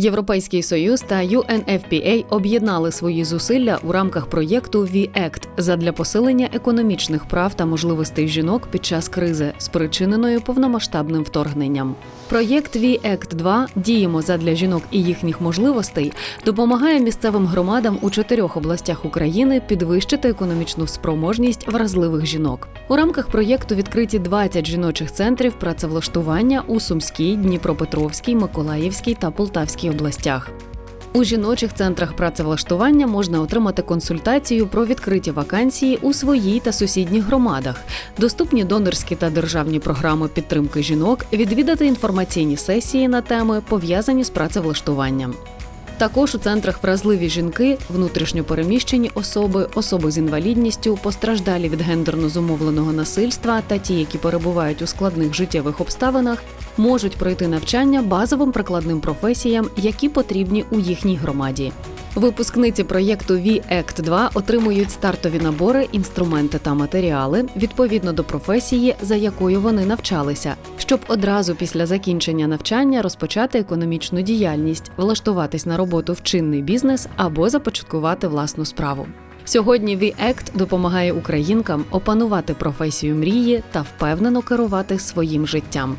Європейський Союз та UNFPA об'єднали свої зусилля у рамках проєкту V-Act задля посилення економічних прав та можливостей жінок під час кризи, спричиненої повномасштабним вторгненням. Проєкт V-Act 2 Діємо задля жінок і їхніх можливостей допомагає місцевим громадам у чотирьох областях України підвищити економічну спроможність вразливих жінок. У рамках проєкту відкриті 20 жіночих центрів працевлаштування у Сумській, Дніпропетровській, Миколаївській та Полтавській областях. У жіночих центрах працевлаштування можна отримати консультацію про відкриті вакансії у своїй та сусідніх громадах, доступні донорські та державні програми підтримки жінок, відвідати інформаційні сесії на теми, пов'язані з працевлаштуванням. Також у центрах вразливі жінки, внутрішньо переміщені особи, особи з інвалідністю, постраждалі від гендерно зумовленого насильства та ті, які перебувають у складних життєвих обставинах, можуть пройти навчання базовим прикладним професіям, які потрібні у їхній громаді. Випускниці проєкту V-Act 2 отримують стартові набори, інструменти та матеріали відповідно до професії, за якою вони навчалися, щоб одразу після закінчення навчання розпочати економічну діяльність, влаштуватись на роботу в чинний бізнес або започаткувати власну справу. Сьогодні V-Act допомагає українкам опанувати професію мрії та впевнено керувати своїм життям.